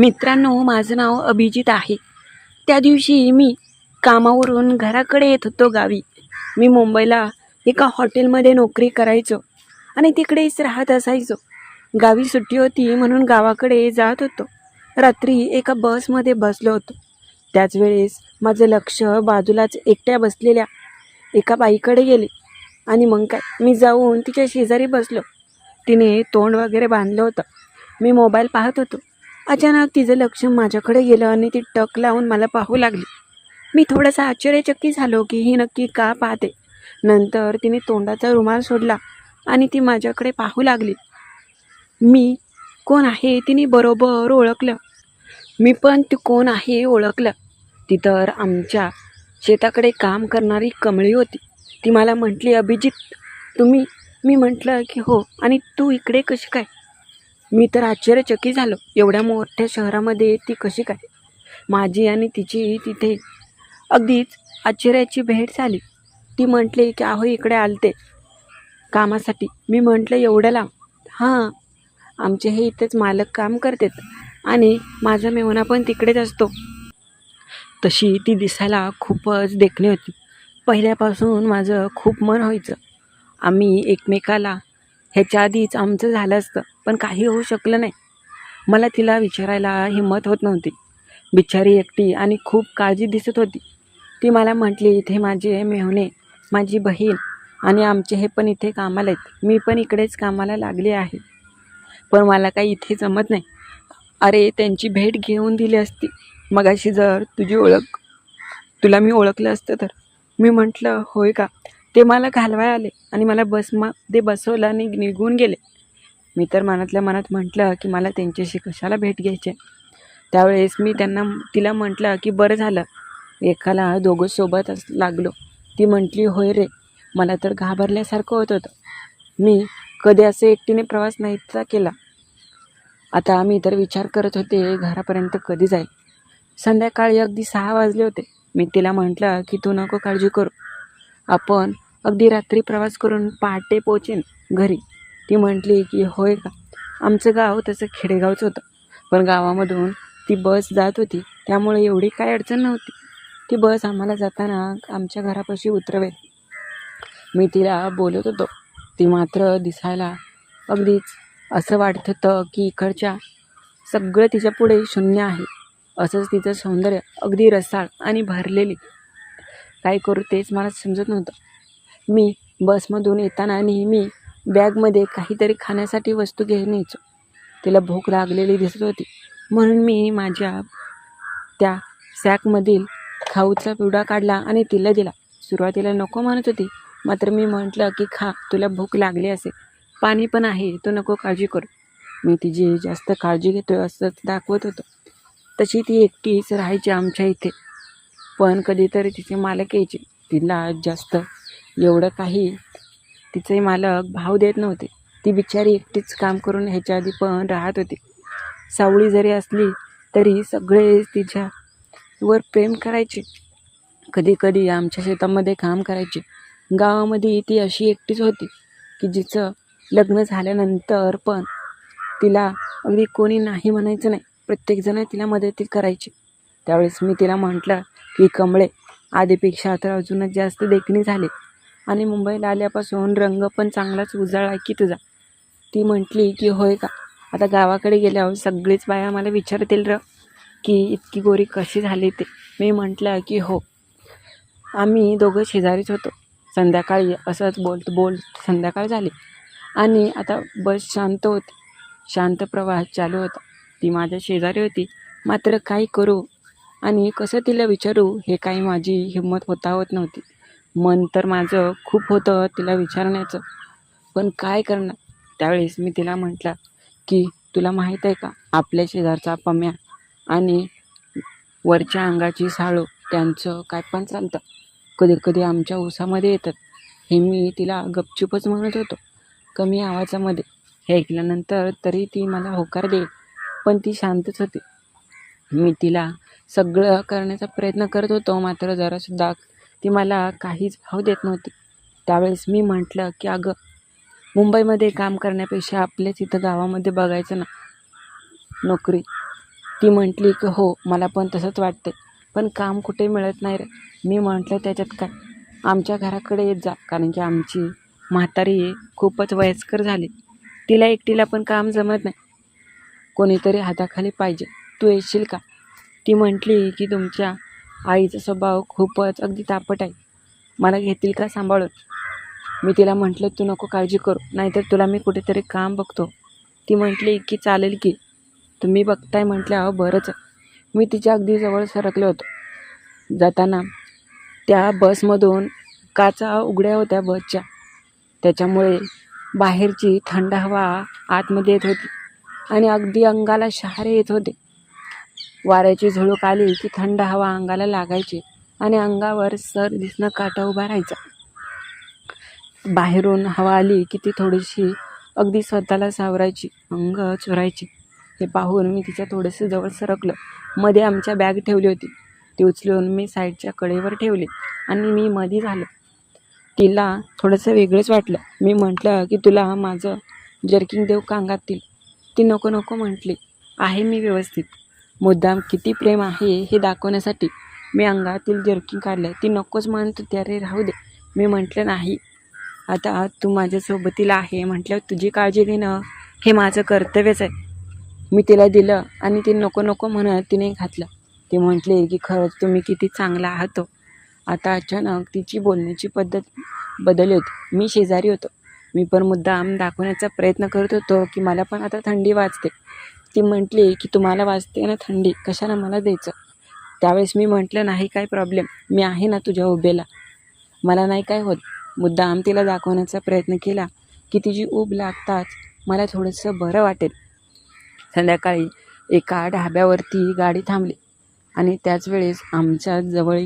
मित्रांनो माझं नाव अभिजित आहे. त्या दिवशी मी कामावरून घराकडे येत होतो गावी. मी मुंबईला एका हॉटेलमध्ये नोकरी करायचो आणि तिकडेच राहत असायचो. गावी सुट्टी होती म्हणून गावाकडे जात होतो. रात्री एका बसमध्ये बसलो होतो. त्याच वेळेस माझं लक्ष बाजूलाच एकट्या बसलेल्या एका बाईकडे गेले आणि मग काय मी जाऊन तिच्या शेजारी बसलो. तिने तोंड वगैरे बांधलं होतं. मी मोबाईल पाहत होतो. अचानक तिचं लक्ष माझ्याकडे गेलं आणि ती टक लावून मला पाहू लागली. मी थोडासा आश्चर्यचकित झालो की ही नक्की का पाहते. नंतर तिने तोंडाचा रुमाल सोडला आणि ती माझ्याकडे पाहू लागली. मी कोण आहे तिने बरोबर ओळखलं. मी पण ती कोण आहे ओळखलं. ती तर आमच्या शेताकडे काम करणारी कमळी होती. ती मला म्हटली अभिजित तुम्ही मी म्हटलं की हो. आणि तू इकडे कशी काय? मी तर आश्चर्यचकित झालो. एवढ्या मोठ्या शहरामध्ये ती कशी काय? माझी आणि तिची तिथे. अगदीच आश्चर्याची भेट झाली. ती म्हटली की अहो इकडे आलते. कामासाठी. मी म्हटलं एवढं हां. आमचे हे इथेच मालक काम करतात आणि माझा मेहना पण तिकडेच असतो. तशी ती दिसायला खूपच देखणी होती. पहिल्यापासून माझं खूप मन व्हायचं. आम्ही एकमेकाला ह्याच्या आधीच आमचं झालं असतं. पण काही होऊ शकलं नाही. मला तिला विचारायला हिंमत होत नव्हती. बिचारी एकटी आणि खूप काळजी दिसत होती. ती मला म्हटली इथे माझे मेहुणे माझी बहीण आणि आमचे हे पण इथे कामाला आहेत. मी पण इकडेच कामाला लागले आहे. पण मला काही इथे जमत नाही. अरे त्यांची भेट घेऊन दिली असती. मगाशी जर तुझी ओळख तुला मी ओळखलं असतं तर? मी म्हटलं होय का? ते मला घालवाय आले. आणि मला बसमध्ये बसवलं आणि निघून गेले. मी तर मनातल्या मनात म्हटलं की मला त्यांच्याशी कशाला भेट घ्यायची? त्यावेळेस मी त्यांना तिला म्हटलं की बरं झालं. एकाला दोघं सोबतच लागलो. ती म्हटली होय रे मला तर घाबरल्यासारखं होत होतं. मी कधी असं एकटीने प्रवास नाहीचा केला. आता आम्ही तर विचार करत होते घरापर्यंत कधी जाईल. संध्याकाळी अगदी सहा वाजले होते. मी तिला म्हटलं की तू नको काळजी करू. आपण अगदी रात्री प्रवास करून पहाटे पोचेन घरी. ती म्हटली की होय का? आमचं गाव तसं खेडेगावचं होतं. पण गावामधून ती बस जात होती. त्यामुळे एवढी काय अडचण नव्हती. ती बस आम्हाला जाताना आमच्या घरापाशी उतरवेल. मी तिला बोलत होतो. ती मात्र दिसायला अगदीच असं वाटत होतं की इकडच्या सगळं तिच्या पुढे शून्य आहे. असंच तिचं सौंदर्य अगदी रसाळ आणि भरलेली. काय करू तेच मला समजत नव्हतं. मी बसमधून येताना नेहमी बॅगमध्ये काहीतरी खाण्यासाठी वस्तू घेऊन यायचो. तिला भूक लागलेली दिसत होती. म्हणून मी माझ्या त्या सॅकमधील खाऊचा पिवडा काढला आणि तिला दिला. सुरुवातीला नको म्हणत होती. मात्र मी म्हटलं की खा तुला भूक लागली असेल. पाणी पण आहे तू नको काळजी करू. मी तिची जास्त काळजी घेतो असंच दाखवत होतो. तशी ती एकटीच राहायची आमच्या इथे. पण कधीतरी तिचे मालक यायचे. तिला जास्त एवढं काही तिचे मालक भाव देत नव्हते. ती बिचारी एकटीच काम करून ह्याच्या आधी पण राहत होती. सावळी जरी असली तरी सगळे तिच्यावर प्रेम करायचे. कधी कधी आमच्या शेतामध्ये काम करायचे. गावामध्ये ती अशी एकटीच होती की जिचं लग्न झाल्यानंतर पण तिला अगदी कोणी नाही म्हणायचं नाही. प्रत्येकजण तिला मदती करायची. त्यावेळेस मी तिला म्हटलं की कमळे आधीपेक्षा तर अजूनच जास्त देखणी झाले. आणि मुंबईला आल्यापासून रंग पण चांगलाच उजाळला की तुझा? ती म्हटली की होय का? आता गावाकडे गेल्यावर सगळीच बाया मला विचारतील र की इतकी गोरी कशी झाली ते? मी म्हटलं की हो. आम्ही दोघं शेजारीच होतो. संध्याकाळी असंच बोलत बोल संध्याकाळ झाली. आणि आता बस शांत होती. शांत प्रवास चालू होता. ती माझ्या शेजारी होती. मात्र काय करू? आणि कसं तिला विचारू? हे काही माझी हिंमत होता होत नव्हती. मन तर माझं खूप होतं तिला विचारण्याचं. पण काय करणार? त्यावेळेस मी तिला म्हटलं की तुला माहीत आहे का? आपल्या शेजारचा पम्या आणि वरच्या अंगाची साळू त्यांचं काय पण चालतं. कधी कधी आमच्या ऊसामध्ये येतात. हे मी तिला गपचूपच म्हणत होतो. कमी आवाजामध्ये. हे ऐकल्यानंतर तरी ती मला होकार देईल. पण ती शांतच होती. मी तिला सगळं करण्याचा प्रयत्न करत होतो. मात्र जरासुद्धा ती मला काहीच भाव देत नव्हती. त्यावेळेस मी म्हटलं की अगं मुंबईमध्ये काम करण्यापेक्षा आपल्याच इथं गावामध्ये बघायचं ना नोकरी. ती म्हटली की हो मला पण तसंच वाटते पण काम कुठे मिळत नाही रे? मी म्हटलं त्याच्यात काय? आमच्या घराकडे येत जा कारण की आमची म्हातारी खूपच वयस्कर झाली. तिला एकटीला पण काम जमत नाही. कोणीतरी हाताखाली पाहिजे. तू येशील का? ती म्हटली की तुमच्या आईचा स्वभाव खूपच अगदी तापट आहे. मला घेतील का सांभाळून? मी तिला म्हटलं तू नको काळजी करू नाहीतर तुला मी कुठेतरी काम बघतो. ती म्हटली की चालेल की. तुम्ही बघताय म्हटलं अहो बरंच मी तिच्या अगदी जवळ सरकलो होतो. जाताना त्या बसमधून काचा उघड्या होत्या बसच्या. त्याच्यामुळे बाहेरची थंड हवा आतमध्ये येत होती आणि अगदी अंगाला शहारे येत होते. वाऱ्याची झुळूक आली की थंड हवा अंगाला लागायची आणि अंगावर सर दिसणं काटा उभा राहायचा. बाहेरून हवा आली की ती थोडीशी अगदी स्वतःला सावरायची अंग चुरायची. हे पाहून मी तिच्या थोडंसं जवळ सरकलं. मध्ये आमच्या बॅग ठेवली होती. ती उचलून मी साईडच्या कडेवर ठेवली आणि मी मध्ये झालो. तिला थोडंसं वेगळंच वाटलं. मी म्हटलं की तुला माझं जर्किंग देव का अंगातील ती नको नको म्हटली. आहे मी व्यवस्थित. मुद्दाम किती प्रेम आहे हे दाखवण्यासाठी मी अंगातील जर्किंग काढलं ती नकोच म्हणत होती अरे राहू दे. मी म्हटलं नाही. आता तू माझ्या सोबतीला आहे. म्हटल्यावर तुझी काळजी घेणं हे माझं कर्तव्यच आहे. मी तिला दिलं आणि ती नको नको म्हणत तिने घातलं. ती म्हटले की खरंच तुम्ही किती चांगला आहात हो. आता अचानक तिची बोलण्याची पद्धत बदलली होती. मी शेजारी होतो. मी पण मुद्दाम दाखवण्याचा प्रयत्न करत होतो की मला पण आता थंडी वाजते. ती म्हटली की तुम्हाला वाजते ना थंडी कशाला मला द्यायचं? त्यावेळेस मी म्हटलं नाही काय प्रॉब्लेम मी आहे ना तुझ्या उभेला. मला नाही काय होत. मुद्दाम तिला दाखवण्याचा प्रयत्न केला की तिची ऊब लागताच मला थोडंसं बरं वाटेल. संध्याकाळी एका ढाब्यावरती गाडी थांबली आणि त्याच वेळेस आमच्या जवळ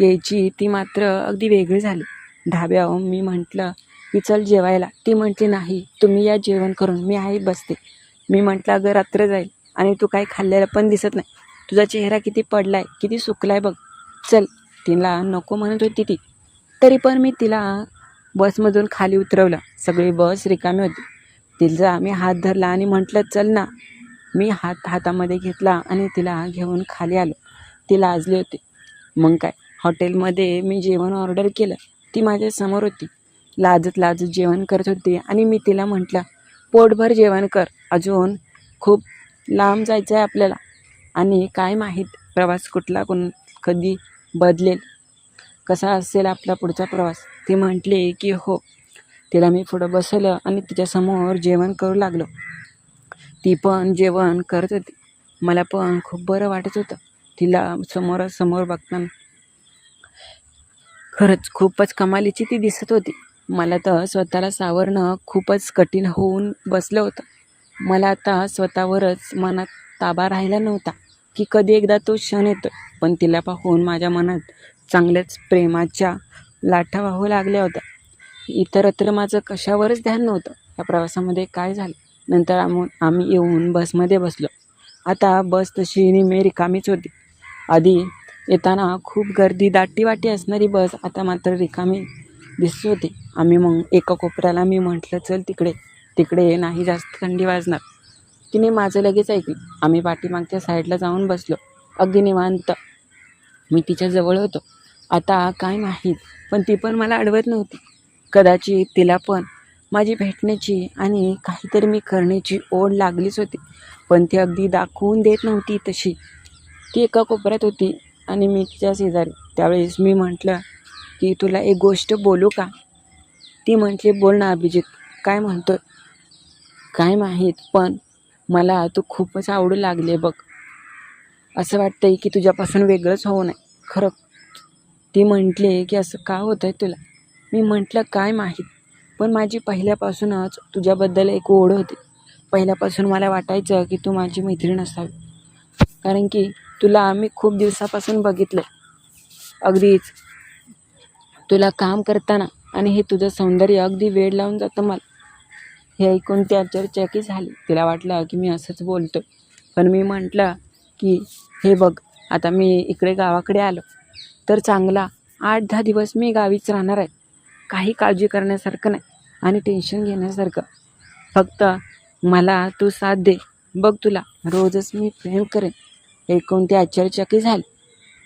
यायची ती मात्र अगदी वेगळी झाली. ढाब्यावर मी म्हटलं की चल जेवायला. ती म्हटली नाही तुम्ही या जेवण करून मी आई बसते. मी म्हटलं अगं रात्र जाईल आणि तू काही खाल्लेलं पण दिसत नाही. तुझा चेहरा किती पडला आहे किती सुकला आहे बघ. चल तिला नको म्हणत होती ती. तरी पण मी तिला बसमधून खाली उतरवलं. सगळी बस रिकामी होती. तिचा मी हात धरला आणि म्हटलं चल ना. मी हात हातामध्ये घेतला आणि तिला घेऊन खाली आलो. ती लाजली होती. मग काय? हॉटेलमध्ये मी जेवण ऑर्डर केलं. ती माझ्यासमोर होती. लाजत लाजत जेवण करत होती आणि मी तिला म्हटलं पोटभर जेवण कर. अजून खूप लांब जायचं आहे आपल्याला. आणि काय माहीत प्रवास कुठला कोण कधी बदलेल. कसा असेल आपला पुढचा प्रवास? ती म्हटली की हो. तिला मी पुढं बसवलं आणि तिच्यासमोर जेवण करू लागलो. ती पण जेवण करत होती. मला पण खूप बरं वाटत होतं. तिला समोरासमोर बघताना खरंच खूपच कमालीची ती दिसत होती. मला तर स्वतःला सावरणं खूपच कठीण होऊन बसलं होतं. मला आता स्वतःवरच मनात ताबा राहिला नव्हता की कधी एकदा तो क्षण येतो पण तिला पाहून माझ्या मनात चांगल्याच प्रेमाच्या लाटा वाहू लागल्या होत्या. इतरत्र माझं कशावरच ध्यान नव्हतं. या प्रवासामध्ये काय झालं? नंतर आम आम्ही येऊन बसमध्ये बसलो. आता बस तशी निमे रिकामीच होती. आधी येताना खूप गर्दी दाटीवाटी असणारी बस आता मात्र रिकामी दिसत होती. आम्ही मग एका कोपऱ्याला मी म्हटलं चल तिकडे. तिकडे नाही जास्त थंडी वाजणार. तिने माझं लगेच ऐकलं. आम्ही पाठीमागच्या साईडला जाऊन बसलो. अगदी निवांत. मी तिच्या जवळ होतो. आता काय माहीत पण ती पण मला अडवत नव्हती. कदाचित तिला पण. माझी भेटण्याची आणि काहीतरी मी करण्याची ओढ लागलीच होती. पण ती अगदी दाखवून देत नव्हती तशी. ती एका कोपऱ्यात होती आणि मी तिच्या शेजारी. त्यावेळेस मी म्हटलं की तुला एक गोष्ट बोलू का? ती म्हटली बोल ना अभिजित. काय म्हणतो काय माहीत पण मला तू खूपच आवडू लागले बघ. असं वाटतंय की तुझ्यापासून वेगळंच होऊ नये. खरं ती म्हटली की असं का होतं आहे तुला? मी म्हटलं काय माहीत. पण माझी पहिल्यापासूनच तुझ्याबद्दल एक ओढ होती. पहिल्यापासून मला वाटायचं की तू माझी मैत्रीण असावी. कारण की तुला आम्ही खूप दिवसापासून बघितलं अगदीच. तुला काम करताना आणि हे तुझं सौंदर्य अगदी वेळ लावून जातं मला. हे ऐकून ती आश्चर्यचकित झाली. तिला वाटलं की मी असंच बोलतो पण मी म्हटलं की हे बघ आता मी इकडे गावाकडे आलो. तर चांगला आठ दहा दिवस मी गावीच राहणार आहे. काही काळजी करण्यासारखं नाही आणि टेन्शन घेण्यासारखं. फक्त मला तू साथ दे. बघ तुला रोजच मी प्रेम करेन. ऐकून ते आश्चर्यचकित झाली.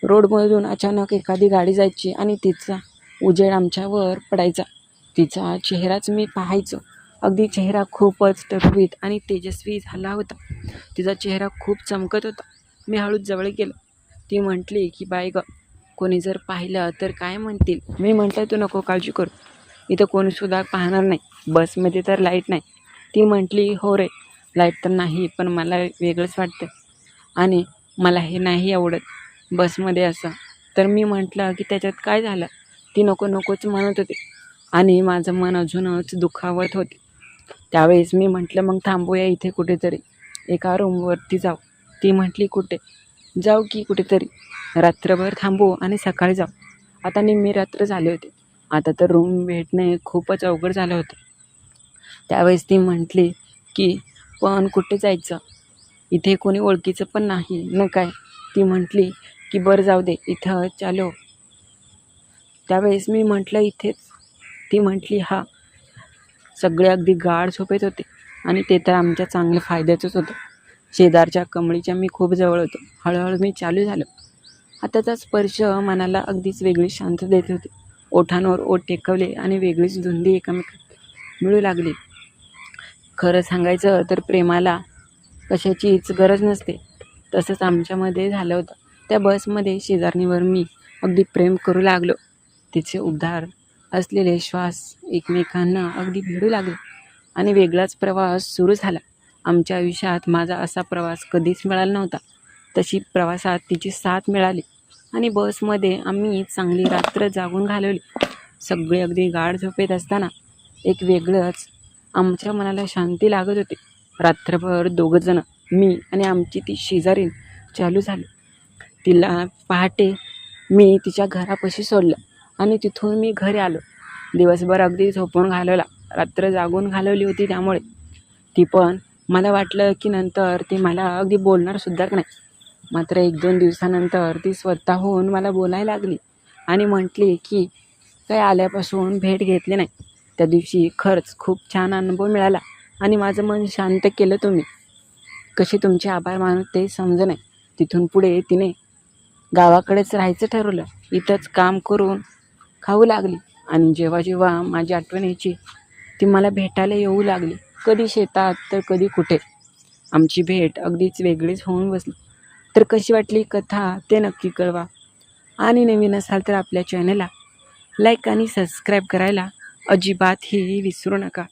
रोडमधून अचानक एखादी गाडी जायची आणि तिचा उजेड आमच्यावर पडायचा. तिचा चेहराच मी पाहायचो. अगदी चेहरा खूपच टरवीत आणि तेजस्वी झाला होता. तिचा चेहरा खूप चमकत होता. मी हळूच जवळ गेलो. ती म्हटली की बाय ग कोणी जर पाहिलं तर काय म्हणतील? मी म्हटलं तू नको काळजी करू. इथं कोणीसुद्धा पाहणार नाही. बसमध्ये तर लाइट नाही. ती म्हटली हो रे लाइट तर नाही पण मला वेगळंच वाटतं. आणि मला हे नाही आवडत बसमध्ये असं. तर मी म्हटलं की त्याच्यात काय झालं? ती नको नकोच म्हणत होती. आणि माझं मन अजूनच दुखावत होते. त्यावेळेस मी म्हटलं मग थांबूया इथे कुठेतरी. एका रूमवरती जाऊ. ती म्हटली कुठे? जाऊ की कुठेतरी. रात्रभर थांबू आणि सकाळी जाऊ. आता निम्मी रात्र झाले होते. आता तर रूम भेटणे खूपच अवघड झालं होतं. त्यावेळेस ती म्हटली की पण कुठे जायचं? इथे कोणी ओळखीचं पण नाही न काय? ती म्हटली की बरं जाऊ दे इथं चालो. त्यावेळेस मी म्हटलं इथेच. ती म्हटली हा. सगळे अगदी गाढ झोपेत होते. आणि ते तर आमच्या चांगल्या फायद्याचंच होतं. शेजारच्या कमळीच्या मी खूप जवळ होतो. हळूहळू मी चालू झालो. हाताचा स्पर्श मनाला अगदीच वेगळी शांत देत होती. ओठांवर ओठ टेकवले आणि वेगळीच धुंदी एकमेकात मिळू लागली. खरं सांगायचं तर प्रेमाला कशाचीच गरज नसते. तसंच आमच्यामध्ये झालं होतं. त्या बसमध्ये शेजारणीवर मी अगदी प्रेम करू लागलो. तिचे उद्धार असलेले श्वास एकमेकांना अगदी भिडू लागले आणि वेगळाच प्रवास सुरू झाला. आमच्या आयुष्यात माझा असा प्रवास कधीच मिळाला नव्हता. तशी प्रवासात तिची साथ मिळाली आणि बसमध्ये आम्ही चांगली रात्र जागून घालवली. सगळे अगदी गाढ झोपेत असताना एक वेगळंच आमच्या मनाला शांती लागत होती. रात्रभर दोघंजणं मी आणि आमची ती शेजारीन चालू झाली. तिला पहाटे मी तिच्या घरापाशी सोडलं. आणि तिथून मी घरी आलो. दिवसभर अगदी झोपून घालवला. रात्र जागून घालवली होती त्यामुळे. ती पण मला वाटलं की नंतर ती मला अगदी बोलणारसुद्धा नाही. मात्र एक दोन दिवसानंतर ती स्वतःहून मला बोलायला लागली आणि म्हटली की काय आल्यापासून भेट घेतली नाही. त्या दिवशी खरंच खूप छान अनुभव मिळाला आणि माझं मन शांत केलं तुम्ही. कसे तुमचे आभार मानू ते समज नाही तिथून पुढे तिने गावाकडेच राहायचं ठरवलं. इथंच काम करून खाऊ लागली. आणि जेव्हा जेव्हा माझी आठवण यायची ती मला भेटायला येऊ लागली. कधी शेतात तर कधी कुठे. आमची भेट अगदीच वेगळीच होऊन बसली. तर कशी वाटली कथा ते नक्की कळवा. आणि नवीन असाल तर आपल्या चॅनलला लाईक आणि सबस्क्राईब करायला अजिबातही विसरू नका.